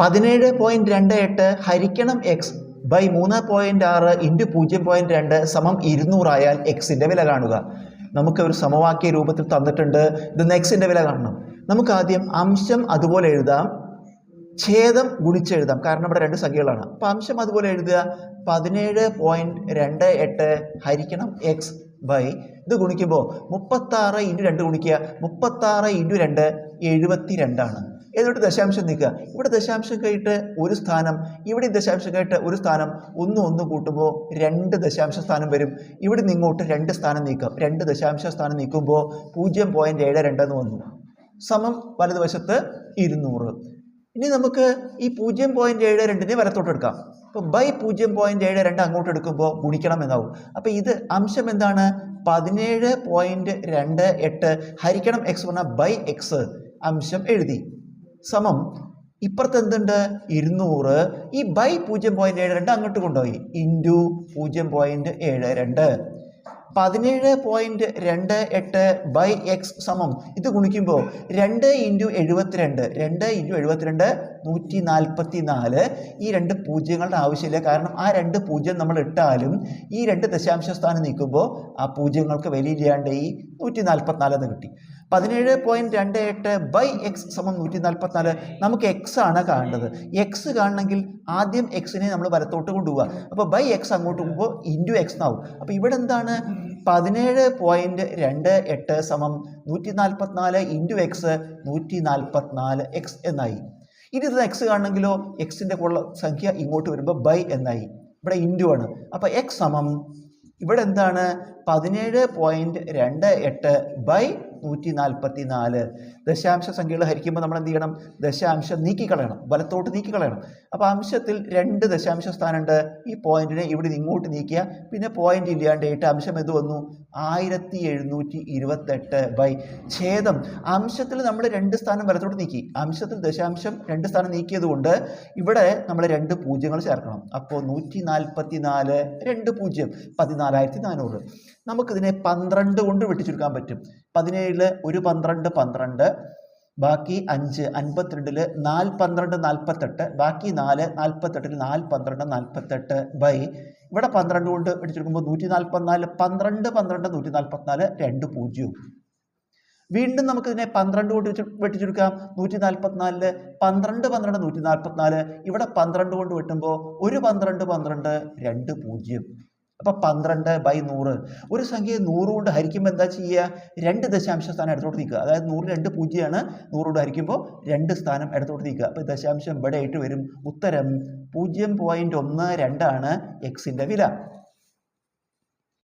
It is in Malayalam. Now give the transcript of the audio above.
പതിനേഴ് പോയിന്റ് രണ്ട് എട്ട് ഹരിക്കണം എക്സ് ബൈ മൂന്ന് പോയിന്റ് ആറ് ഇന്റു പൂജ്യം പോയിന്റ് രണ്ട് സമം ഇരുന്നൂറായാൽ എക്സിന്റെ വില കാണുക. നമുക്ക് ഒരു സമവാക്യ രൂപത്തിൽ തന്നിട്ടുണ്ട്. ഇത് എക്സിന്റെ വില കാണണം. നമുക്ക് ആദ്യം അംശം അതുപോലെ എഴുതാം. ഛേദം ഗുണിച്ചെഴുതാം. കാരണം ഇവിടെ രണ്ട് സംഖ്യകളാണ്. അപ്പം അംശം അതുപോലെ എഴുതുക. പതിനേഴ് പോയിന്റ് രണ്ട് എട്ട് ഹരിക്കണം എക്സ് ബൈ ഇത് ഗുണിക്കുമ്പോൾ മുപ്പത്താറ് ഇന്റു രണ്ട് ഗുണിക്കുക. മുപ്പത്താറ് ഇന്റു രണ്ട് എഴുപത്തി രണ്ടാണ് എന്നിട്ട് ദശാംശം നീക്കുക. ഇവിടെ ദശാംശം കഴിഞ്ഞിട്ട് ഒരു സ്ഥാനം ഇവിടെ ദശാംശം കഴിഞ്ഞിട്ട് ഒരു സ്ഥാനം ഒന്ന് ഒന്ന് കൂട്ടുമ്പോൾ രണ്ട് ദശാംശ സ്ഥാനം വരും. ഇവിടെ നിങ്ങോട്ട് രണ്ട് സ്ഥാനം നീക്കാം രണ്ട് ദശാംശ സ്ഥാനം നീക്കുമ്പോൾ പൂജ്യം പോയിന്റ് ഏഴ് രണ്ടെന്ന് വന്നു. സമം വലതുവശത്ത് ഇരുന്നൂറ്. ഇനി നമുക്ക് ഈ പൂജ്യം പോയിന്റ് ഏഴ് രണ്ടിനെ വലത്തോട്ട് എടുക്കാം. അപ്പോൾ ബൈ പൂജ്യം പോയിന്റ് ഏഴ് രണ്ട് അങ്ങോട്ട് എടുക്കുമ്പോൾ ഗുണിക്കണം എന്നാവും. അപ്പോൾ ഇത് അംശം എന്താണ്? പതിനേഴ് പോയിന്റ് രണ്ട് എട്ട് ഹരിക്കണം എക്സ് പറഞ്ഞാൽ ബൈ എക്സ് അംശം എഴുതി. സമം ഇപ്പുറത്ത് എന്തുണ്ട്? ഇരുന്നൂറ്. ഈ ബൈ പൂജ്യം പോയിന്റ് ഏഴ് രണ്ട് അങ്ങോട്ട് കൊണ്ടുപോയി. ഇന്റു പൂജ്യം പോയിന്റ് ഏഴ് രണ്ട്. പതിനേഴ് പോയിന്റ് രണ്ട് എട്ട് ബൈ എക്സ് സമം. ഇത് ഗുണിക്കുമ്പോൾ രണ്ട് ഇന്റു എഴുപത്തിരണ്ട് രണ്ട് ഇന്റു എഴുപത്തിരണ്ട് നൂറ്റി നാൽപ്പത്തി നാല് ഈ രണ്ട് പൂജ്യങ്ങളുടെ ആവശ്യമില്ല. കാരണം ആ രണ്ട് പൂജ്യം നമ്മൾ ഇട്ടാലും ഈ രണ്ട് ദശാംശ സ്ഥാനം നീക്കുമ്പോൾ ആ പൂജ്യങ്ങൾക്ക് വിലയില്ലാണ്ട് ഈ നൂറ്റി നാൽപ്പത്തിനാലെന്ന് കിട്ടി. പതിനേഴ് പോയിന്റ് രണ്ട് എട്ട് ബൈ എക്സ് സമം നൂറ്റി നാൽപ്പത്തിനാല് നമുക്ക് എക്സ് ആണ് കാണേണ്ടത്. എക്സ് കാണണമെങ്കിൽ ആദ്യം എക്സിനെ നമ്മൾ വലത്തോട്ട് കൊണ്ടുപോവുക. അപ്പോൾ ബൈ എക്സ് അങ്ങോട്ട് പോകുമ്പോൾ ഇന്റു എക്സ് എന്നാവും അപ്പോൾ ഇവിടെ എന്താണ്? പതിനേഴ് പോയിന്റ് രണ്ട് എട്ട് സമം നൂറ്റി നാൽപ്പത്തിനാല് ഇന്റു എക്സ് നൂറ്റി നാൽപ്പത്തിനാല് എക്സ് എന്നായി. ഇനി ഇത് എക്സ് കാണണമെങ്കിലോ? എക്സിന്റെ കൂടെ സംഖ്യ ഇങ്ങോട്ട് വരുമ്പോൾ ബൈ എന്നായി. ഇവിടെ ഇന്റു ആണ്. അപ്പോൾ എക്സ് സമം ഇവിടെ എന്താണ്? പതിനേഴ് പോയിന്റ് രണ്ട് എട്ട് ബൈ നൂറ്റി നാൽപ്പത്തി നാല് ദശാംശ സംഖ്യകൾ ഹരിക്കുമ്പോൾ നമ്മൾ എന്ത് ചെയ്യണം? ദശാംശം നീക്കിക്കളയണം. വലത്തോട്ട് നീക്കിക്കളയണം. അപ്പോൾ അംശത്തിൽ രണ്ട് ദശാംശ സ്ഥാനമുണ്ട്. ഈ പോയിന്റിനെ ഇവിടെ ഇങ്ങോട്ട് നീക്കിയ പിന്നെ പോയിന്റ് ഇല്ലാണ്ട് ഇട്ട് അംശം എന്ത് വന്നു? ആയിരത്തി എഴുന്നൂറ്റി ഇരുപത്തെട്ട് ബൈ ഛേദം. അംശത്തിൽ നമ്മൾ രണ്ട് സ്ഥാനം വലത്തോട്ട് നീക്കി. അംശത്തിൽ ദശാംശം രണ്ട് സ്ഥാനം നീക്കിയതുകൊണ്ട് ഇവിടെ നമ്മൾ രണ്ട് പൂജ്യങ്ങൾ ചേർക്കണം. അപ്പോൾ നൂറ്റി നാൽപ്പത്തി നാല് രണ്ട് പൂജ്യം. പതിനാലായിരത്തി നാനൂറ് നമുക്കിതിനെ പന്ത്രണ്ട് കൊണ്ട് വെട്ടിച്ചുരുക്കാൻ പറ്റും. പതിനേഴിൽ ഒരു പന്ത്രണ്ട് പന്ത്രണ്ട് ബാക്കി അഞ്ച് അൻപത്തിരണ്ടിൽ നാല് പന്ത്രണ്ട് നാൽപ്പത്തെട്ട് ബാക്കി നാല് നാൽപ്പത്തെട്ടിൽ നാല് പന്ത്രണ്ട് നാൽപ്പത്തെട്ട് ബൈ ഇവിടെ പന്ത്രണ്ട് കൊണ്ട് വെട്ടിച്ചെടുക്കുമ്പോൾ നൂറ്റി നാൽപ്പത്തിനാല് പന്ത്രണ്ട് പന്ത്രണ്ട് നൂറ്റി നാൽപ്പത്തിനാല് രണ്ട് പൂജ്യവും. വീണ്ടും നമുക്കിതിനെ പന്ത്രണ്ട് കൊണ്ട് വെച്ച് വെട്ടിച്ചെടുക്കാം നൂറ്റി നാൽപ്പത്തിനാലിൽ പന്ത്രണ്ട് പന്ത്രണ്ട് നൂറ്റി നാൽപ്പത്തിനാല് ഇവിടെ പന്ത്രണ്ട് കൊണ്ട് വെട്ടുമ്പോൾ ഒരു പന്ത്രണ്ട് പന്ത്രണ്ട് രണ്ട് പൂജ്യം. അപ്പോൾ പന്ത്രണ്ട് ബൈ നൂറ്. ഒരു സംഖ്യയെ നൂറ് കൊണ്ട് ഹരിക്കുമ്പോൾ എന്താ ചെയ്യുക രണ്ട് ദശാംശ സ്ഥാനം ഇടത്തോട്ട് നീക്കുക. അതായത് നൂറ് രണ്ട് പൂജ്യമാണ്. നൂറ് കൊണ്ട് ഹരിക്കുമ്പോൾ രണ്ട് സ്ഥാനം ഇടത്തോട്ട് നീക്കുക. അപ്പോൾ ദശാംശം ഇവിടെ ആയിട്ട് വരും. ഉത്തരം പൂജ്യം പോയിന്റ് ഒന്ന് രണ്ടാണ് എക്സിന്റെ വില.